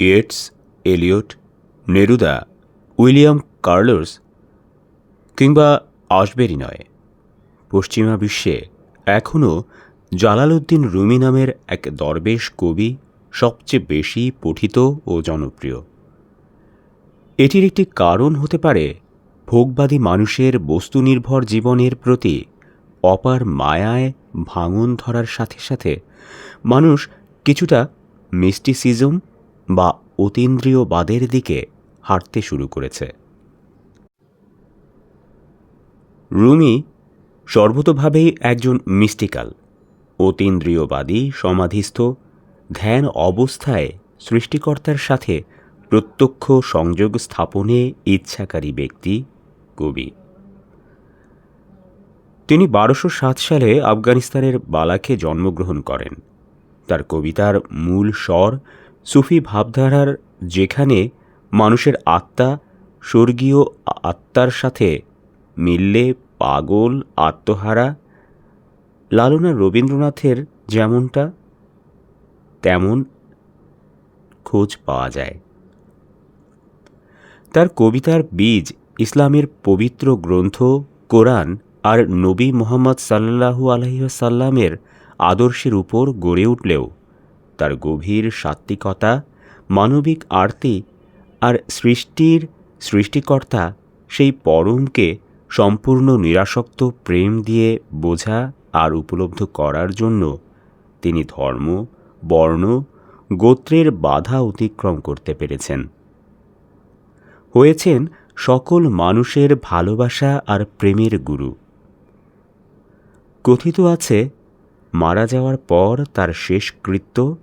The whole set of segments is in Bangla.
Yeats Eliot Neruda William Carlos কিংবা আসবেরি নয়। পশ্চিমা বিশ্বে এখনও জালালউদ্দিন রুমি নামের এক দরবেশ কবি সবচেয়ে বেশি পঠিত ও জনপ্রিয়। এটির একটি কারণ হতে পারে ভোগবাদী মানুষের বস্তুনির্ভর জীবনের প্রতি অপার মায়ায় ভাঙন ধরার সাথে সাথে মানুষ কিছুটা মিস্টিসিজম বা অতীন্দ্রিয়বাদের দিকে হাঁটতে শুরু করেছে। রুমি সর্বতভাবেই একজন মিস্টিক্যাল অতীন্দ্রিয়বাদী, সমাধিস্থ, ধ্যান অবস্থায় সৃষ্টিকর্তার সাথে প্রত্যক্ষ সংযোগ স্থাপনে ইচ্ছাকারী ব্যক্তি কবি। তিনি বারোশো সাত সালে আফগানিস্তানের বালাকে জন্মগ্রহণ করেন। তার কবিতার মূল স্বর সুফি ভাবধারার যেখানে মানুষের আত্মা, স্বর্গীয় আত্মার সাথে মিললে পাগল, আত্মহারা। লালনা রবীন্দ্রনাথের যেমনটা, তেমন খোঁজ পাওয়া যায়। তার কবিতার বীজ, ইসলামের পবিত্র গ্রন্থ, কোরআন আর নবী মোহাম্মদ সাল্লাহু আলহিসাল্লামের আদর্শের উপর গড়ে উঠলেও, তার গভীর সাত্ত্বিকতা, মানবিক আরতি আর সৃষ্টির সৃষ্টিকর্তা সেই পরমকে সম্পূর্ণ নিরাসক্ত প্রেম দিয়ে বোঝা আর উপলব্ধ করার জন্য তিনি ধর্ম, বর্ণ, গোত্রের বাধা অতিক্রম করতে পেরেছেন। হয়েছেন সকল মানুষের ভালোবাসা আর প্রেমের গুরু। কথিত আছে, মারা যাওয়ার পর তার শেষকৃত্য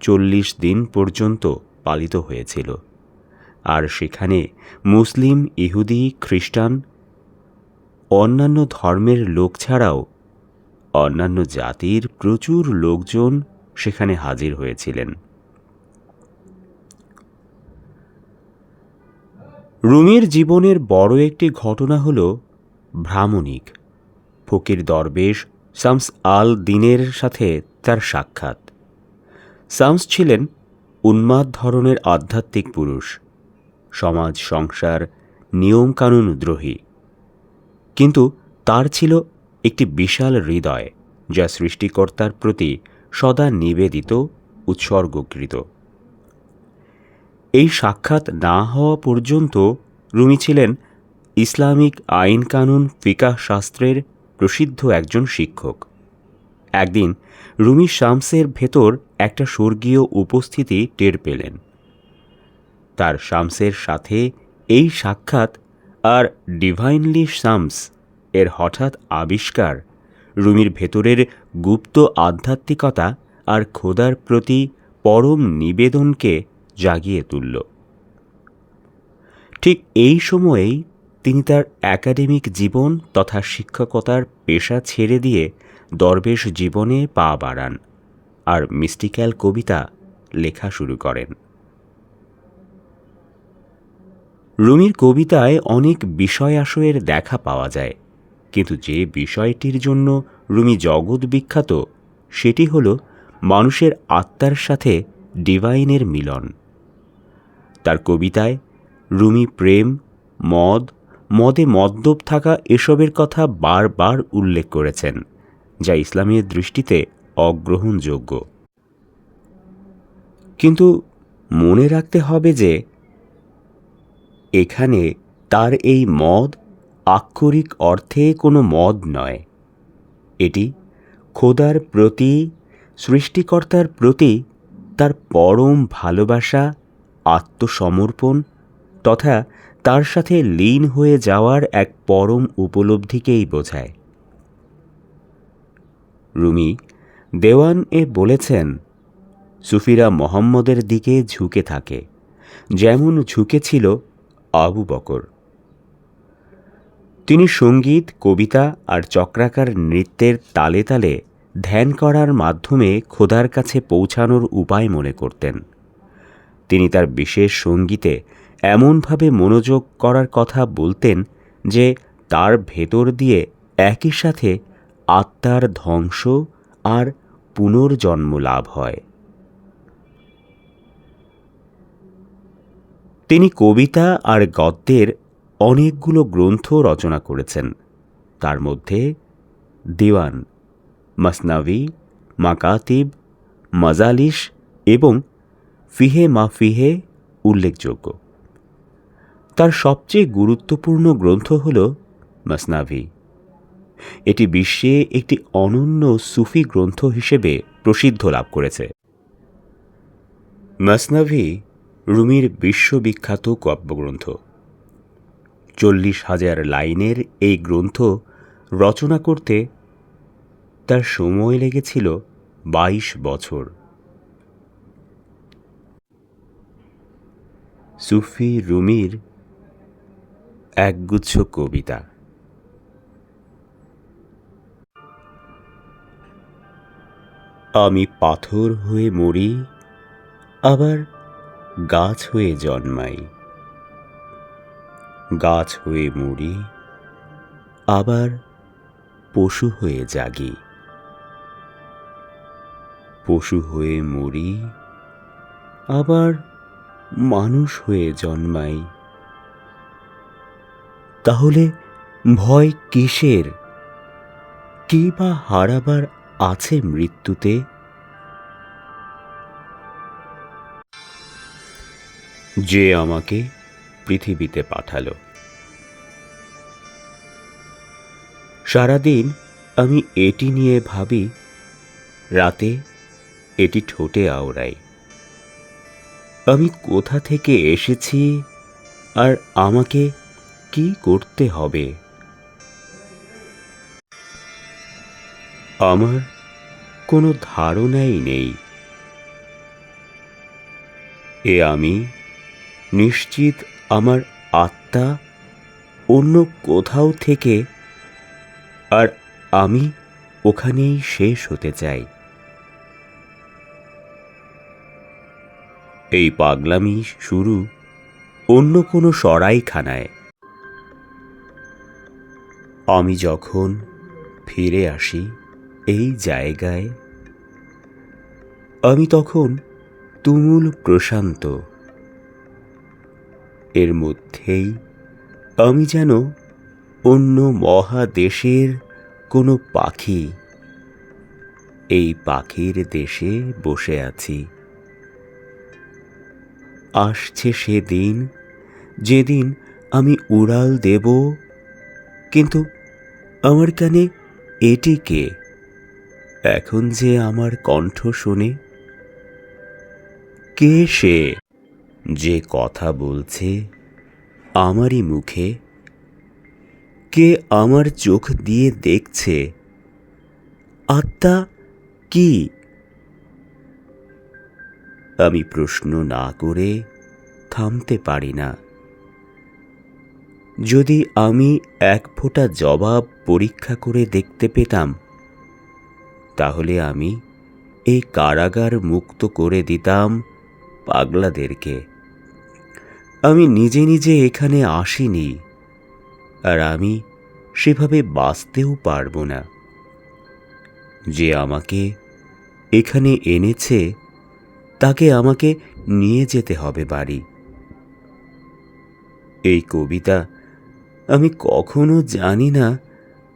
চল্লিশ দিন পর্যন্ত পালিত হয়েছিল। আর সেখানে মুসলিম, ইহুদি, খ্রিস্টান অন্যান্য ধর্মের লোক ছাড়াও অন্যান্য জাতির প্রচুর লোকজন সেখানে হাজির হয়েছিলেন। রুমির জীবনের বড় একটি ঘটনা হল ভ্রামণিক। ফকির দরবেশ শামস আল দিনের সাথে তার সাক্ষাৎ। শামস ছিলেন উন্মাদ ধরনের আধ্যাত্মিক পুরুষ। সমাজ, সংসার, নিয়মকানুন দ্রোহী। কিন্তু তার ছিল একটি বিশাল হৃদয়, যা সৃষ্টিকর্তার প্রতি সদা নিবেদিত, উৎসর্গকৃত। এই সাক্ষাৎ না হওয়া পর্যন্ত রুমি ছিলেন ইসলামিক আইন কানুন ফিকাহ শাস্ত্রের প্রসিদ্ধ একজন শিক্ষক। একদিন রুমি শামসের ভেতর একটা স্বর্গীয় উপস্থিতি টের পেলেন। তার শামসের সাথে এই সাক্ষাৎ আর ডিভাইনলি সামস এর হঠাৎ আবিষ্কার, রুমির ভেতরের গুপ্ত আধ্যাত্মিকতা আর খোদার প্রতি পরম নিবেদনকে জাগিয়ে তুলল। ঠিক এই সময়েই তিনি তার একাডেমিক জীবন তথা শিক্ষকতার পেশা ছেড়ে দিয়ে দরবেশ জীবনে পা বাড়ান আর মিস্টিক্যাল কবিতা লেখা শুরু করেন। রুমির কবিতায় অনেক বিষয় আশয়ের দেখা পাওয়া যায়, কিন্তু যে বিষয়টির জন্য রুমি জগৎ বিখ্যাত, সেটি হল মানুষের আত্মার সাথে ডিভাইনের মিলন। তার কবিতায় রুমি প্রেম, মদ, মদে মদ্যপ থাকা এসবের কথা বারবার উল্লেখ করেছেন, যা ইসলামের দৃষ্টিতে অগ্রহণযোগ্য। কিন্তু মনে রাখতে হবে যে এখানে তার এই মদ আক্ষরিক অর্থে কোনো মদ নয়। এটি খোদার প্রতি, সৃষ্টিকর্তার প্রতি তার পরম ভালোবাসা, আত্মসমর্পণ তথা তার সাথে লীন হয়ে যাওয়ার এক পরম উপলব্ধিকেই বোঝায়। রুমি দেওয়ান এ বলেছেন, সুফিরা মোহাম্মদের দিকে ঝুঁকে থাকে, যেমন ঝুঁকে ছিল আবু বকর। তিনি সংগীত, কবিতা আর চক্রাকার নৃত্যের তালে তালে ধ্যান করার মাধ্যমে খোদার কাছে পৌঁছানোর উপায় মনে করতেন। তিনি তার বিশেষ সঙ্গীতে এমনভাবে মনোযোগ করার কথা বলতেন যে তার ভেতর দিয়ে একই সাথে আত্মার ধ্বংস আর পুনর্জন্ম লাভ হয়। তিনি কবিতা আর গদ্যের অনেকগুলো গ্রন্থ রচনা করেছেন। তার মধ্যে দিওয়ান, মসনাভি, মাকাতিব মজালিস এবং ফিহে মা ফিহে উল্লেখযোগ্য। তার সবচেয়ে গুরুত্বপূর্ণ গ্রন্থ হল মসনাভি। এটি বিশ্বে একটি অনন্য সুফি গ্রন্থ হিসেবে প্রসিদ্ধ লাভ করেছে। মসনাভি রুমির বিশ্ববিখ্যাত কাব্যগ্রন্থ চল্লিশ হাজার লাইনের এই গ্রন্থ রচনা করতে তার সময় লেগেছিল বাইশ বছর। সুফি রুমির একগুচ্ছ কবিতা। আমি পাথর হয়ে মরি, আবার গাছ হয়ে জন্মাই। গাছ হয়ে মরি, আবার পশু হয়ে জাগি। পশু হয়ে মরি, আবার মানুষ হয়ে জন্মাই। তাহলে ভয় কিসের? কি বা হারাবার আছে মৃত্যুতে? যে আমাকে পৃথিবীতে পাঠালো। সারাদিন আমি এটি নিয়ে ভাবি, রাতে এটি ঠোঁটে আওড়াই। আমি কোথা থেকে এসেছি আর আমাকে কি করতে হবে? আমার কোনো ধারণাই নেই। এ আমি নিশ্চিত আমার আত্মা অন্য কোথাও থেকে আর আমি ওখানেই শেষ হতে চাই। এই পাগলামি শুরু অন্য কোনো সরাইখানায়। আমি যখন ফিরে আসি এই জায়গায়, আমি তখন তুমুল প্রশান্ত। এর মধ্যেই আমি যেন অন্য মহাদেশের কোনো পাখি এই পাখির দেশে বসে আছি। আসছে সে দিন যেদিন আমি উড়াল দেব, কিন্তু আমার কানে এটি কে? এখন যে আমার কণ্ঠ শোনে, কে সে? যে কথা বলছে আমারই মুখে, কে আমার চোখ দিয়ে দেখছে, আত্মা কি? আমি প্রশ্ন না করে থামতে পারি না। যদি আমি এক ফোঁটা জবাব পরীক্ষা করে দেখতে পেতাম, তাহলে আমি এই কারাগার মুক্ত করে দিতাম পাগলাদেরকে। আমি নিজে নিজে এখানে আসিনি, আর আমি সেভাবে বাঁচতেও পারব না। যে আমাকে এখানে এনেছে, তাকে আমাকে নিয়ে যেতে হবে বাড়ি। এই কবিতা আমি কখনো জানি না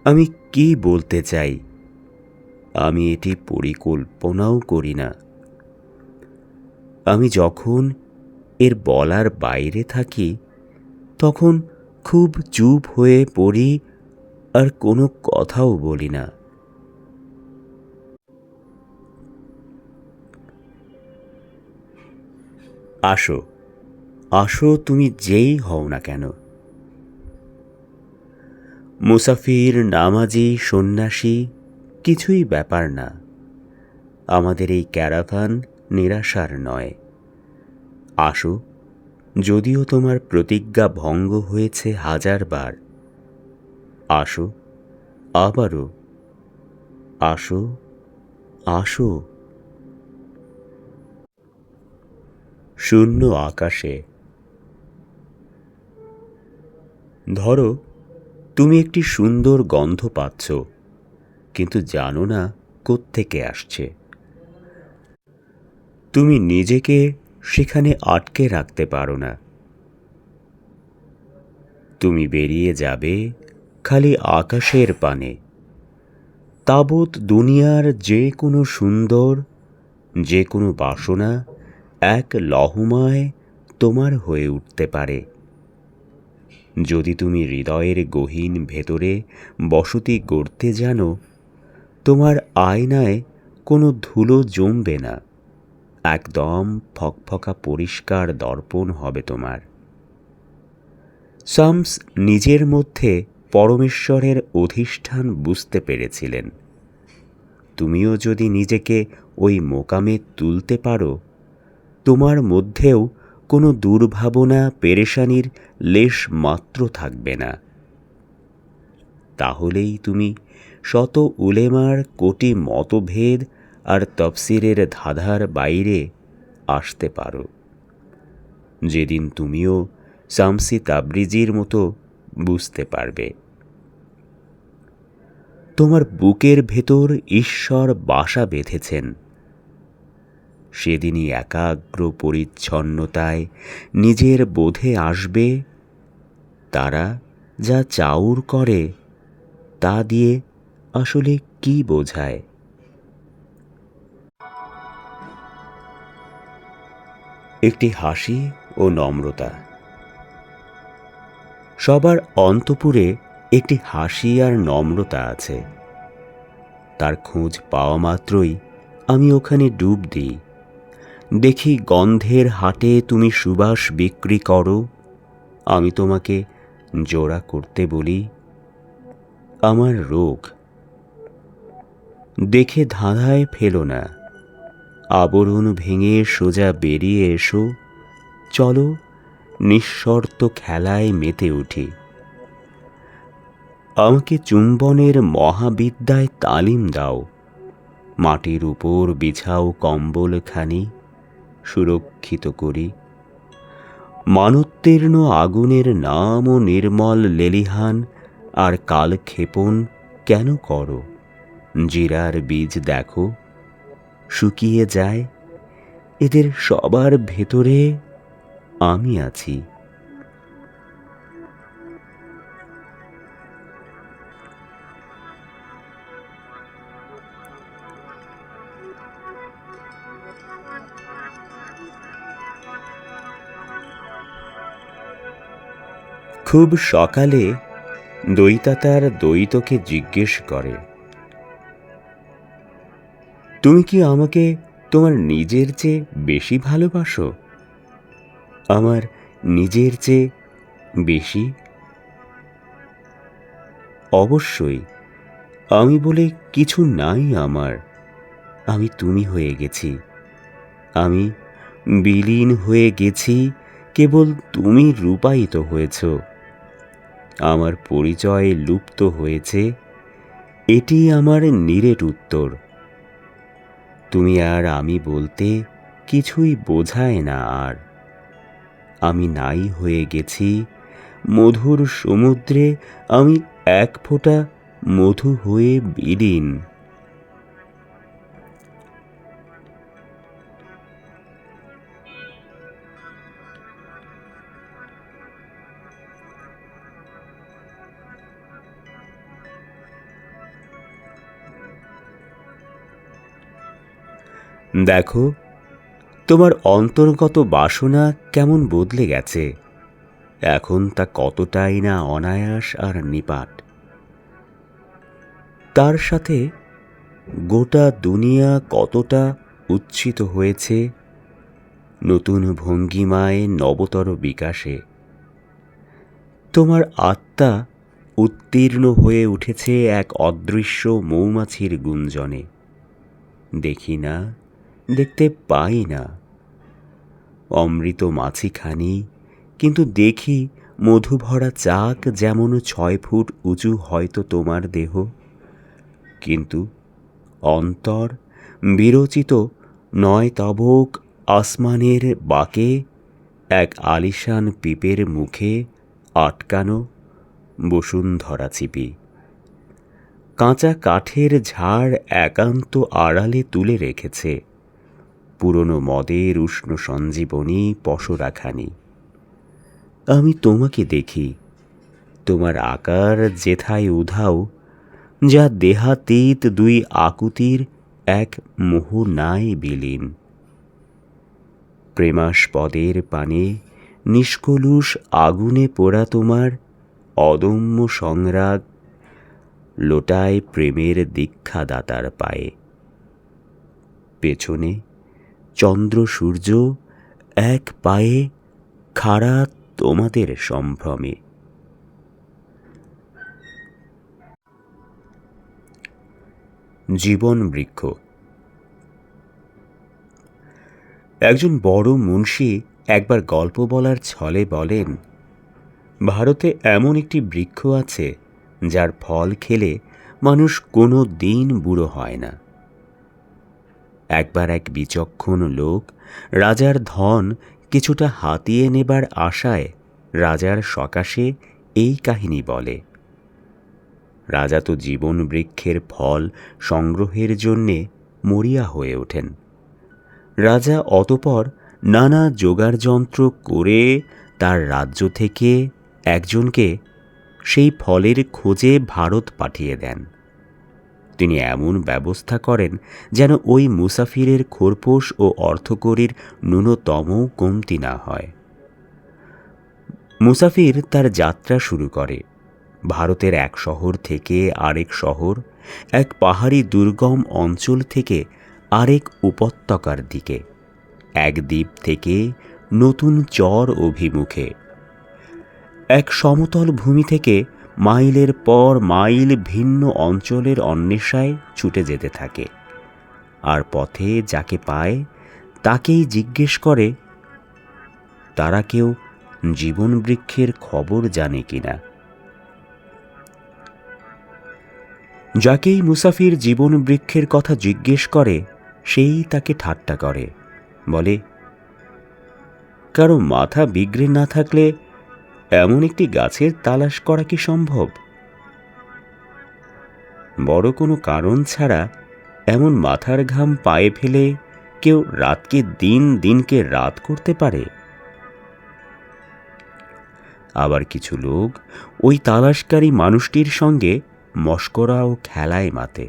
আমি কি বলতে চাই। আমি এটি পরিকল্পনাও করি না। আমি যখন এর বলার বাইরে থাকি, তখন খুব চুপ হয়ে পড়ি আর কোনো কথাও বলি না। আসো আসো তুমি যেই হও না কেন। মুসাফির, নামাজি, সন্ন্যাসী কিছুই ব্যাপার না। আমাদের এই ক্যারাভান নিরাশার নয়। আসো, যদিও তোমার প্রতিজ্ঞা ভঙ্গ হয়েছে হাজারবার। আসো, আবারও। আসো আসো। শূন্য আকাশে। ধরো, তুমি একটি সুন্দর গন্ধ পাচ্ছ, কিন্তু জানো না কোত্থেকে আসছে। তুমি নিজেকে সেখানে আটকে রাখতে পারো না। তুমি বেরিয়ে যাবে খালি আকাশের পানে। তাবৎ দুনিয়ার যে কোনো সুন্দর যে কোনো বাসনা এক লহমায় তোমার হয়ে উঠতে পারে। যদি তুমি হৃদয়ের গহীন ভেতরে বসতি গড়তে জানো, তোমার আয়নায় কোনো ধুলো জমবে না। একদম ফকফকা পরিষ্কার দর্পণ হবে তোমার। শামস নিজের মধ্যে পরমেশ্বরের অধিষ্ঠান বুঝতে পেরেছিলেন। তুমিও যদি নিজেকে ওই মোকামে তুলতে পারো, তোমার মধ্যেও কোনো দুর্ভাবনা, পেরেশানির লেশ মাত্র থাকবে না। তাহলেই তুমি শত উলেমার কোটি মতভেদ আর তফসিরের ধাঁধার বাইরে আসতে পারো। যেদিন তুমিও শামসি তাবরিজির মতো বুঝতে পারবে। তোমার বুকের ভেতর ঈশ্বর বাসা বেঁধেছেন। সেদিনই একাগ্র পরিচ্ছন্নতায় নিজের বোধে আসবে তারা যা চাউর করে, তা দিয়ে আসলে কি বোঝায়? একটি হাসি ও নম্রতা। সবার অন্তপুরে একটি হাসি আর নম্রতা আছে। তার খোঁজ পাওয়া মাত্রই আমি ওখানে ডুব দিই। দেখি গন্ধের হাটে তুমি সুবাস বিক্রি করো, আমি তোমাকে জোড়া করতে বলি। আমার রোগ। দেখে ধাঁধায় ফেলো না। আবরণ ভেঙে সোজা বেরিয়ে এসো। চলো নিঃশর্ত খেলায় মেতে উঠি। আমাকে চুম্বনের মহাবিদ্যায় তালিম দাও। মাটির উপর বিছাও কম্বলখানি সুরক্ষিত করি। মানোত্তীর্ণ আগুনের নাম ও নির্মল লেলিহান আর কালক্ষেপণ কেন করো? জিরার বীজ দেখো। শুকিয়ে যায় এদের সবার ভেতরে আমি আছি। খুব সকালে দইতা তার দৈতকে জিজ্ঞেস করে তুমি কি আমাকে তোমার নিজের চেয়ে বেশি ভালোবাসো? আমার নিজের চেয়ে বেশি? অবশ্যই, আমি বলে কিছু নাই আমার। আমি তুমি হয়ে গেছি। আমি বিলীন হয়ে গেছি, কেবল তুমি রূপায়িত হয়েছ। আমার পরিচয় লুপ্ত হয়েছে। এটি আমার নিরেট উত্তর। তুমি আর আমি বলতে কিছুই বোঝায় না আর। আমি নাই হয়ে গেছি, মধুর সমুদ্রে আমি এক ফোঁটা মধু হয়ে বিলীন। দেখো, তোমার অন্তর্গত বাসনা কেমন বদলে গেছে। এখন তা কতটাই না অনায়াস আর নিপাট তার সাথে গোটা দুনিয়া কতটা উচ্ছিত হয়েছে, নতুন ভঙ্গিমায় নবতর বিকাশে। তোমার আত্মা উত্তীর্ণ হয়ে উঠেছে এক অদৃশ্য মৌমাছির গুঞ্জনে। দেখি না দেখতে পাই না। অমৃত মাছিখানি, কিন্তু দেখি মধুভরা চাক যেমন ছয় ফুট উঁচু হয়তো তোমার দেহ। কিন্তু অন্তর বিরচিত নয় তবক আসমানের বাকে, এক আলিশান পিপের মুখে আটকানো বসুন্ধরা চিপি। কাঁচা কাঠের ঝাড় একান্ত আড়ালে তুলে রেখেছে। পুরনো মদের উষ্ণ সঞ্জীবনী পশরাখানি। আমি তোমাকে দেখি, তোমার আকার যেথায় উধাও, যা দেহাতীত দুই আকুতির এক মোহনায় বিলীন। প্রেমাস্পদের পানে নিষ্কলুষ আগুনে পোড়া তোমার অদম্য সংরাগ, লোটায় প্রেমের দীক্ষাদাতার পায়ে। পেছনে চন্দ্র, সূর্য এক পায়ে, খাড়া তোমাদের সম্ভ্রমে। জীবন বৃক্ষ। একজন বড় মুন্সি একবার গল্প বলার ছলে বলেন, ভারতে এমন একটি বৃক্ষ আছে যার ফল খেলে মানুষ কোনো দিন বুড়ো হয় না। একবার এক বিচক্ষণ লোক রাজার ধন কিছুটা হাতিয়ে নেবার আশায় রাজার সকাশে এই কাহিনী বলে। রাজা তো জীবন বৃক্ষের ফল সংগ্রহের জন্যে মরিয়া হয়ে ওঠেন। রাজা অতপর নানা যন্ত্র করে তার রাজ্য থেকে একজনকে সেই ফলের খোঁজে ভারত পাঠিয়ে দেন। তিনি এমন ব্যবস্থা করেন যেন ওই মুসাফিরের খোরপোশ ও অর্থকরীর ন্যূনতম কমতি না হয়। মুসাফির তার যাত্রা শুরু করে। ভারতের এক শহর থেকে আরেক শহর, এক পাহাড়ি দুর্গম অঞ্চল থেকে আরেক উপত্যকার দিকে, এক দ্বীপ থেকে নতুন চর অভিমুখে। এক সমতল ভূমি থেকে মাইলের পর মাইল ভিন্ন অঞ্চলের অন্বেষায় ছুটে যেতে থাকে। আর পথে যাকে পায়, তাকেই জিজ্ঞেস করে, তারা কেউ জীবন বৃক্ষের খবর জানে কিনা যাকেই মুসাফির জীবন বৃক্ষের কথা জিজ্ঞেস করে, সেই তাকে ঠাট্টা করে। বলে, কারও মাথা বিগড়ে না থাকলে এমন একটি গাছের তালাশ করা কি সম্ভব? বড় কোনো কারণ ছাড়া এমন মাথার ঘাম পায়ে ফেলে কেউ রাতকে দিন দিনকে রাত করতে পারে। আবার কিছু লোক ওই তালাশকারী মানুষটির সঙ্গে মস্করা ও খেলায় মাতে।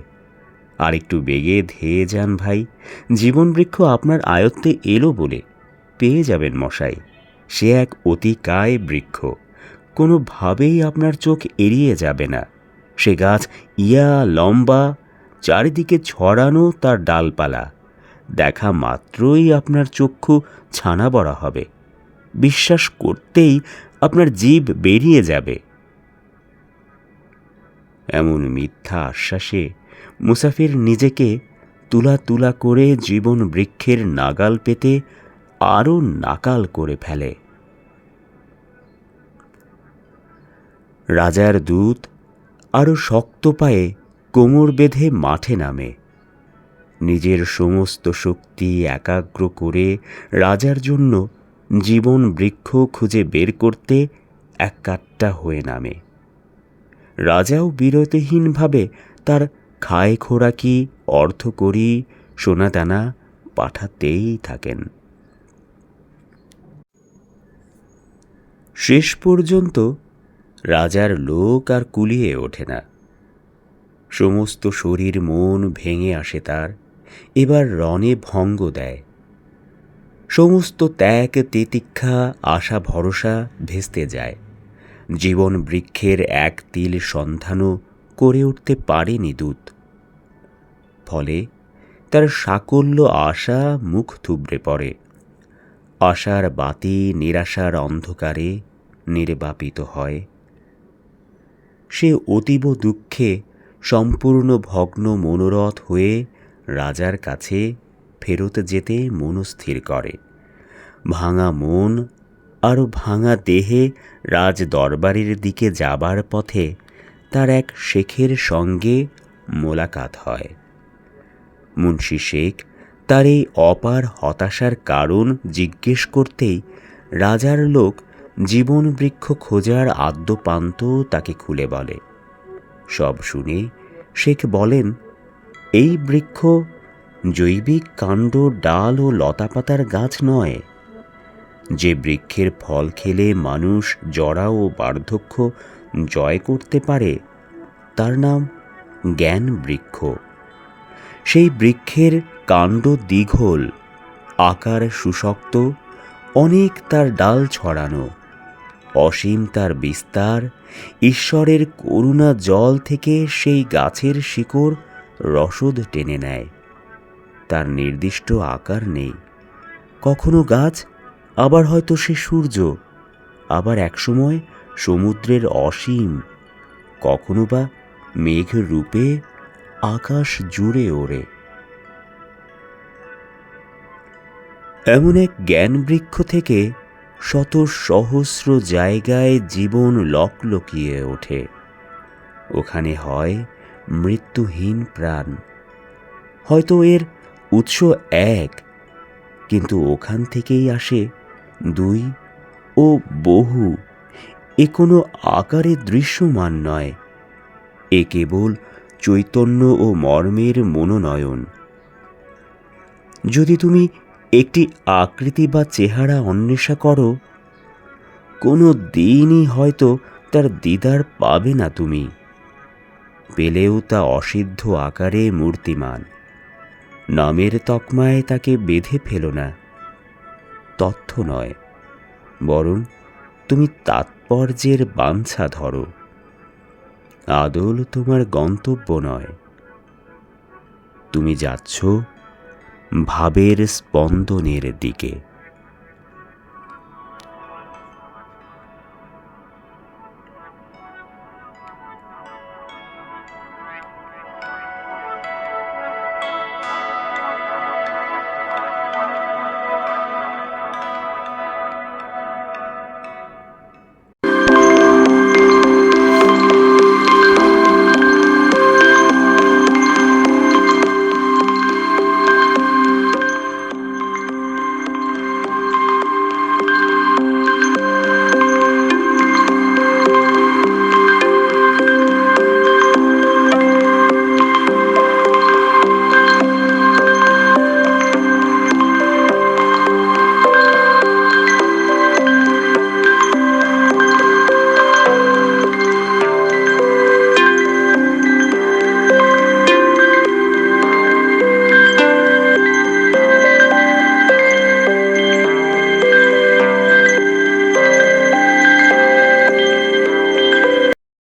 আর একটু বেগে ধেয়ে যান ভাই জীবন বৃক্ষ আপনার আয়ত্তে এলো বলে পেয়ে যাবেন মশাই। সে এক অতিকায় বৃক্ষ। কোনোভাবেই আপনার চোখ এড়িয়ে যাবে না। সে গাছ ইয়া, লম্বা, চারিদিকে ছড়ানো তার ডালপালা। দেখা মাত্রই আপনার চক্ষু ছানা বড়া হবে। বিশ্বাস করতেই আপনার জীব বেরিয়ে যাবে। এমন মিথ্যা আশ্বাসে মুসাফির নিজেকে তুলা তুলা করে জীবন বৃক্ষের নাগাল পেতে আরও নাকাল করে ফেলে। রাজার দূত আরও শক্ত পায়ে কোমর বেঁধে মাঠে নামে। নিজের সমস্ত শক্তি একাগ্র করে রাজার জন্য জীবন বৃক্ষ খুঁজে বের করতে এক কাট্টা হয়ে নামে। রাজাও বিরতিহীনভাবে তার খায় খোরাকি অর্থ করি সোনাদানা পাঠাতেই থাকেন। শেষ পর্যন্ত রাজার লোক আর কুলিয়ে ওঠে না। সমস্ত শরীর মন ভেঙে আসে তার, এবার রণে ভঙ্গ দেয়। সমস্ত ত্যাগ, তেতিক্ষা, আশা, ভরসা ভেস্তে যায়। জীবন বৃক্ষের এক তিল সন্ধানও করে উঠতে পারেনি দূত। ফলে তার সাকল্য, আশা, মুখ থুবড়ে পড়ে। আশার বাতি নিরাশার অন্ধকারে নির্বাপিত হয়। সে অতীব দুঃখে সম্পূর্ণ ভগ্ন মনোরথ হয়ে রাজার কাছে ফেরত যেতে মনস্থির করে। ভাঙা মন আরও ভাঙা দেহে রাজ দরবারের দিকে যাবার পথে তার এক শেখের সঙ্গে মোলাকাত হয়। মুন্সি শেখ তার এই অপার হতাশার কারণ জিজ্ঞেস করতেই রাজার লোক জীবন বৃক্ষ খোঁজার আদ্যপান্ত তাকে খুলে বলে। সব শুনে শেখ বলেন, এই বৃক্ষ জৈবিক কাণ্ড, ডাল ও লতাপাতার গাছ নয়। যে বৃক্ষের ফল খেলে মানুষ জরা ও বার্ধক্য জয় করতে পারে, তার নাম জ্ঞান বৃক্ষ। সেই বৃক্ষের কাণ্ড দীঘল, আকার সুশক্ত, অনেক তার ডাল ছড়ানো। অসীম তার বিস্তার, ঈশ্বরের করুণা জল থেকে সেই গাছের শিকড় রসদ টেনে নেয়। তার নির্দিষ্ট আকার নেই। কখনো গাছ, আবার হয়তো সে সূর্য, আবার একসময় সমুদ্রের অসীম, কখনো বা মেঘ রূপে আকাশ জুড়ে ওড়ে। এমন এক জ্ঞান বৃক্ষ থেকে শত সহস্র জায়গায় জীবন লকলকিয়ে ওঠে। ওখানে হয় মৃত্যুহীন প্রাণ। হয়তো এর উৎস এক, কিন্তু ওখান থেকেই আসে দুই ও বহু। এ কোনো আকারে দৃশ্যমান নয়। এ কেবল চৈতন্য ও মর্মের মনোনয়ন। যদি তুমি একটি আকৃতি বা চেহারা অন্বেষা করো। কোনো দিনই হয়তো তার দিদার পাবে না তুমি। পেলেও তা অসিদ্ধ আকারে মূর্তিমান। নামের তকমায় তাকে বেঁধে ফেলো না। তথ্য নয়, বরং তুমি তাৎপর্যের বাঞ্ছা ধরো। আদল তোমার গন্তব্য নয়। তুমি যাচ্ছ ভাবের স্পন্দনের দিকে।